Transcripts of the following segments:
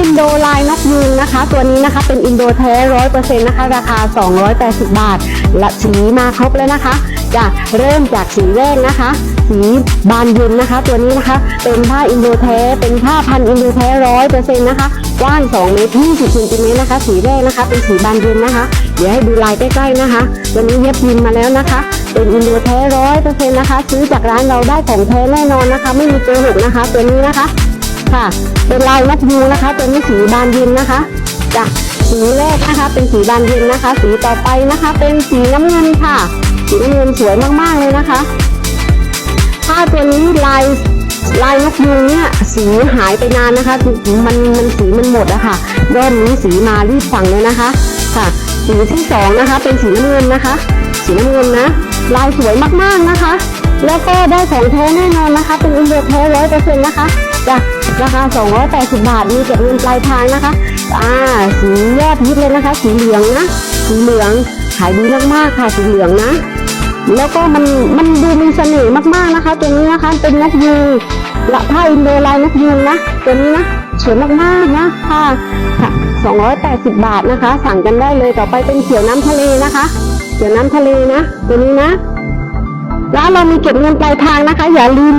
อินโดลายนกยูงนะคะ ตัวนี้นะคะเป็นอินโดแท้ร้อยเปอร์เซ็นต์นะคะราคา 280 บาท และสีมาครบแล้วนะคะจะเริ่มจากสีแรกนะคะ สีบานเย็นนะคะ ตัวนี้นะคะ เป็นผ้าอินโดแท้เป็นผ้าพันอินโดแท้ร้อยเปอร์เซ็นต์นะคะกว้าง2เมตร20เซนติเมตรนะคะ สีแรกนะคะ เป็นสีบานเย็นนะคะ เดี๋ยวให้ดูลายใกล้ๆนะคะตัวนี้เย็บพิมพ์มาแล้วนะคะเป็นอินโดแท้ร้อยเปอร์เซ็นต์นะคะ ซื้อจากร้านเราได้ของแท้แน่นอนนะคะ ไม่มีโกหกนะคะ ตัวนี้นะคะ ค่ะ เป็นลายนกยูงนะคะ ตัวนี้สีบานเย็นนะคะจ้ะสีแรกนะคะ เป็นสีบานเย็นนะคะ สีต่อไปนะคะ เป็นสีน้ำเงินค่ะ สีน้ำเงินสวยมากๆเลยนะคะผ้าตัวนี้ลายลายนกยูงเนี่ยสีหายไปนานนะคะ มันมันสีมันหมดอะค่ะรอบนี้สีมารีบสั่งเลยนะคะค่ะ สีที่สองนะคะ เป็นสีน้ำเงินนะคะ สีน้ำเงินนะ ลายสวยมากๆนะคะ แล้วก็ได้ของแท้แน่นอนนะคะ เป็นอินเดียแท้ร้อยเปอร์เซ็นต์นะคะ จ้ะราคา280 บาทมีเก็บเงินปลายทางนะคะ อ่า สียอดฮิตเลยนะคะ สีเหลืองนะ สีเหลือง ขายดีมากๆค่ะ สีเหลืองนะ แล้วก็มัน มันดูมีเสน่ห์มากๆนะคะ ตัวนี้นะคะ เป็นนกยูงละผ้าอินโดลายนกยูงนะ ตัวนี้นะ สวยมากๆนะค่ะค่ะ280 บาทนะคะ สั่งกันได้เลย ต่อไปเป็นเขียวน้ำทะเลนะคะ เขียวน้ำทะเลนะ ตัวนี้นะ ร้านเรามีเก็บเงินปลายทางนะคะ อย่าลืม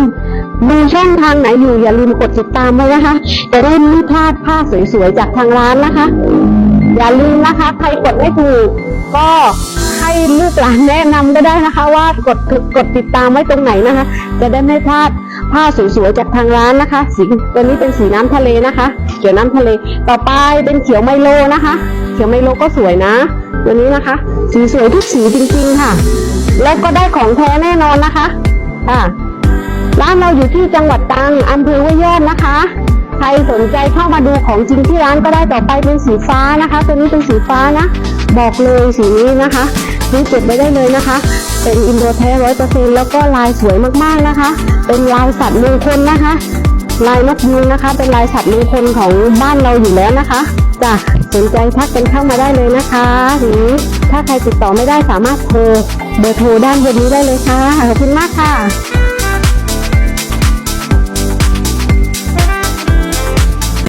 ดูช่องทางไหนอยู่อย่าลืมกดติดตามไว้นะคะ จะได้ไม่พลาดผ้าสวยๆจากทางร้านนะคะ อย่าลืมนะคะ ใครกดไม่ถูก ก็ให้ลูกหลานแนะนำก็ได้นะคะ ว่ากดกดติดตามไว้ตรงไหนนะคะ จะได้ไม่พลาดผ้าสวยๆจากทางร้านนะคะ สีตัวนี้เป็นสีน้ำทะเลนะคะ เขียวน้ำทะเล ต่อไปเป็นเขียวไมโลนะคะ เขียวไมโลก็สวยนะ ตัวนี้นะคะ สีสวยทุกสีจริงๆค่ะ แล้วก็ได้ของแท้แน่นอนนะคะค่ะ ร้านเราอยู่ที่จังหวัดตรังอำเภอห้วยยอดนะคะ ใครสนใจเข้ามาดูของจริงที่ร้านก็ได้ต่อไปเป็นสีฟ้านะคะ ตัวนี้เป็นสีฟ้านะ บอกเลยสีนี้นะคะซื้อเก็บไว้ได้เลยนะคะ เป็นอินโดแท้ร้อยเปอร์เซ็นแล้วก็ลายสวยมากๆนะคะ เป็นลายสัตว์มงคลนะคะ ลายนกยูงนะคะ เป็นลายสัตว์มงคลของบ้านเราอยู่แล้วนะคะจ้ะสนใจทักกันเข้ามาได้เลยนะคะ หรือถ้าใครติดต่อไม่ได้สามารถโทรเบอร์โทรด้านบนนี้ได้เลยค่ะ ขอบคุณมากค่ะ